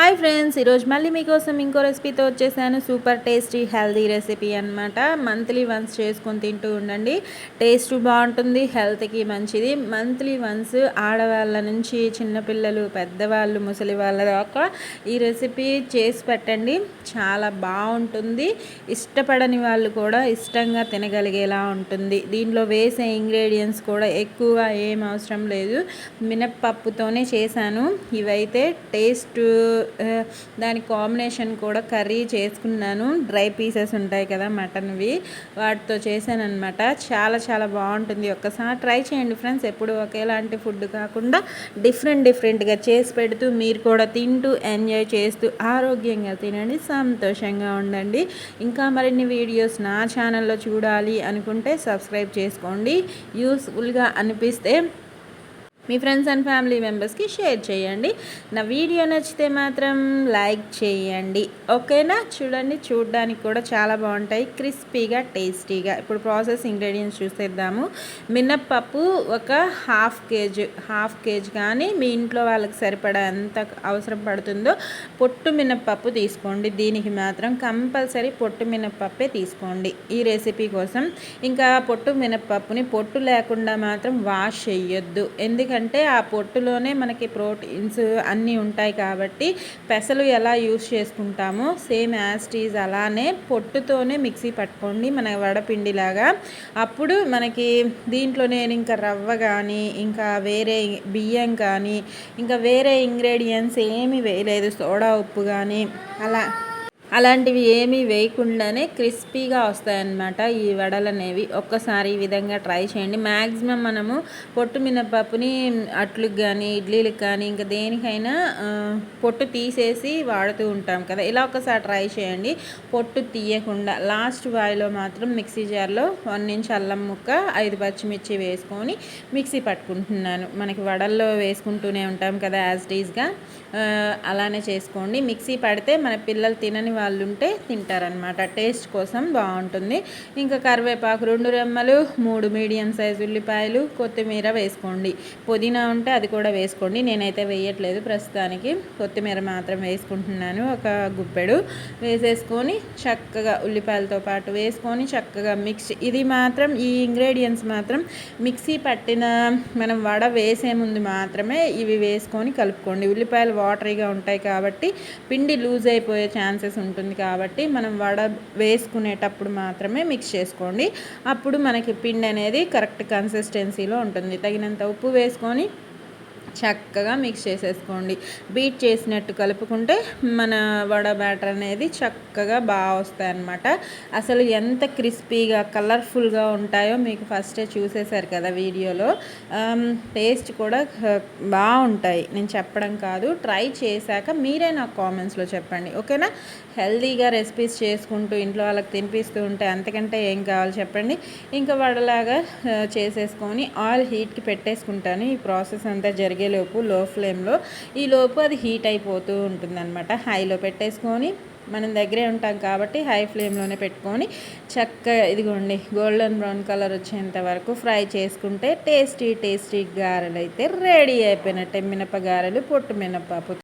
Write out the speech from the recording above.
Hi friends ఈరోజు మళ్ళీ మీకోసం ఇంకో రెసిపీతో వచ్చేసాను. సూపర్ టేస్టీ హెల్దీ రెసిపీ అనమాట మంత్లీ వన్స్ చేసుకొని తింటూ ఉండండి. టేస్ట్ బాగుంటుంది హెల్త్కి మంచిది. మంత్లీ వన్స్ ఆడవాళ్ళ నుంచి చిన్నపిల్లలు పెద్దవాళ్ళు ముసలి వాళ్ళ దాకా ఈ రెసిపీ చేసి పెట్టండి. చాలా బాగుంటుంది. ఇష్టపడని వాళ్ళు కూడా ఇష్టంగా తినగలిగేలా ఉంటుంది. దీంట్లో వేసే ఇంగ్రీడియంట్స్ కూడా ఎక్కువ ఏం అవసరం లేదు. మినప్పప్పుతోనే చేశాను. ఇవైతే టేస్ట్ దాని కాంబినేషన్ కూడా కర్రీ చేసుకున్నాను. డ్రై పీసెస్ ఉంటాయి కదా మటన్వి. వాటితో చేశాను అనమాట చాలా చాలా బాగుంటుంది. ఒక్కసారి ట్రై చేయండి ఫ్రెండ్స్. ఎప్పుడు ఒకేలాంటి ఫుడ్ కాకుండా డిఫరెంట్ డిఫరెంట్గా చేసి పెడుతూ మీరు కూడా తింటూ ఎంజాయ్ చేస్తూ ఆరోగ్యంగా తినండి. సంతోషంగా ఉండండి. ఇంకా మరిన్ని వీడియోస్ నా ఛానల్లో చూడాలి అనుకుంటే సబ్స్క్రైబ్ చేసుకోండి. యూస్ఫుల్గా అనిపిస్తే మీ ఫ్రెండ్స్ అండ్ ఫ్యామిలీ మెంబర్స్కి షేర్ చేయండి. నా వీడియో నచ్చితే మాత్రం లైక్ చేయండి. ఓకేనా? చూడండి చూడడానికి కూడా చాలా బాగుంటాయి. క్రిస్పీగా టేస్టీగా. ఇప్పుడు ప్రాసెస్ ఇంగ్రీడియంట్స్ చూసేద్దాము. మినప్పప్పు ఒక హాఫ్ కేజీ హాఫ్ కేజీ కానీ మీ ఇంట్లో వాళ్ళకి సరిపడా ఎంత అవసరం పడుతుందో పొట్టు మినప్పప్పు తీసుకోండి. దీనికి మాత్రం కంపల్సరీ పొట్టు మినప్పప్పే తీసుకోండి. ఈ రెసిపీ కోసం ఇంకా పొట్టు మినప్పప్పుని పొట్టు లేకుండా మాత్రం వాష్ చేయొద్దు ఎందుకంటే ఎందుకంటే ఆ పొట్టులోనే మనకి ప్రోటీన్స్ అన్నీ ఉంటాయి కాబట్టి పెసలు ఎలా యూస్ చేసుకుంటామో సేమ్ యాస్టీజ్ అలానే పొట్టుతోనే మిక్సీ పట్టుకోండి మన వడపిండిలాగా. అప్పుడు మనకి దీంట్లో నేను ఇంకా రవ్వ కానీ ఇంకా వేరే బియ్యం కానీ ఇంకా వేరే ఇంగ్రీడియంట్స్ ఏమీ వేయలేదు. సోడా ఉప్పు కానీ అలా అలాంటివి ఏమీ వేయకుండానే క్రిస్పీగా వస్తాయన్నమాట ఈ వడలు అనేవి ఒక్కసారి ఈ విధంగా ట్రై చేయండి. మ్యాక్సిమం మనము పొట్టు మినపప్పుని అట్లకు కానీ ఇడ్లీలకు కానీ ఇంకా దేనికైనా పొట్టు తీసేసి వాడుతూ ఉంటాం కదా. ఇలా ఒకసారి ట్రై చేయండి. పొట్టు తీయకుండా లాస్ట్ వాయిలో మాత్రం మిక్సీ జార్లో వన్ ఇంచ్ అల్లం ముక్క ఐదు పచ్చిమిర్చి వేసుకొని మిక్సీ పట్టుకుంటున్నాను. మనకి వడల్లో వేసుకుంటూనే ఉంటాం కదా యాజ్ డీజ్గా అలానే చేసుకోండి. మిక్సీ పడితే మన పిల్లలు తినని వాళ్ళు ఉంటే తింటారనమాట టేస్ట్ కోసం బాగుంటుంది. ఇంకా కరివేపాకు రెండు రెమ్మలు మూడు మీడియం సైజు ఉల్లిపాయలు కొత్తిమీర వేసుకోండి. పుదీనా ఉంటే అది కూడా వేసుకోండి. నేనైతే వేయట్లేదు ప్రస్తుతానికి. కొత్తిమీర మాత్రం వేసుకుంటున్నాను. ఒక గుప్పెడు వేసేసుకొని చక్కగా ఉల్లిపాయలతో పాటు వేసుకొని చక్కగా మిక్స్ ఇది మాత్రం ఈ ఇంగ్రీడియంట్స్ మాత్రం మిక్సీ పట్టిన మనం వడ వేసే ముందు మాత్రమే ఇవి వేసుకొని కలుపుకోండి. ఉల్లిపాయలు వాటరీగా ఉంటాయి కాబట్టి పిండి లూజ్ అయిపోయే ఛాన్సెస్ ఉంటాయి. ఉంటుంది కాబట్టి మనం వడ వేసుకునేటప్పుడు మాత్రమే మిక్స్ చేసుకోండి. అప్పుడు మనకి పిండి అనేది కరెక్ట్ కన్సిస్టెన్సీలో ఉంటుంది. తగినంత ఉప్పు వేసుకొని చక్కగా మిక్స్ చేసేసుకోండి. బీట్ చేసినట్టు కలుపుకుంటే మన వడ బ్యాటర్ అనేది చక్కగా బాగా వస్తాయి అన్నమాట అసలు ఎంత క్రిస్పీగా కలర్ఫుల్గా ఉంటాయో మీకు ఫస్టే చూసేశారు కదా వీడియోలో. టేస్ట్ కూడా బాగుంటాయి. నేను చెప్పడం కాదు. ట్రై చేశాక మీరే నాకు కామెంట్స్లో చెప్పండి. ఓకేనా? హెల్తీగా రెసిపీస్ చేసుకుంటూ ఇంట్లో వాళ్ళకి తినిపిస్తూ ఉంటే అంతకంటే ఏం కావాలి చెప్పండి. ఇంకా వడలాగా చేసేసుకొని ఆయిల్ హీట్కి పెట్టేసుకుంటాను. ఈ ప్రాసెస్ అంతా జరిగింది మరిగేలోపు లో ఫ్లేమ్లో ఈ లోపు అది హీట్ అయిపోతూ ఉంటుందన్నమాట. హైలో పెట్టేసుకొని మనం దగ్గరే ఉంటాం కాబట్టి హై ఫ్లేమ్లోనే పెట్టుకొని చక్కగా ఇదిగోండి గోల్డెన్ బ్రౌన్ కలర్ వచ్చేంత వరకు ఫ్రై చేసుకుంటే టేస్టీ టేస్టీ గారెలు అయితే రెడీ అయిపోయినట్టే. మినప గారెలు పొట్టు మినపప్పు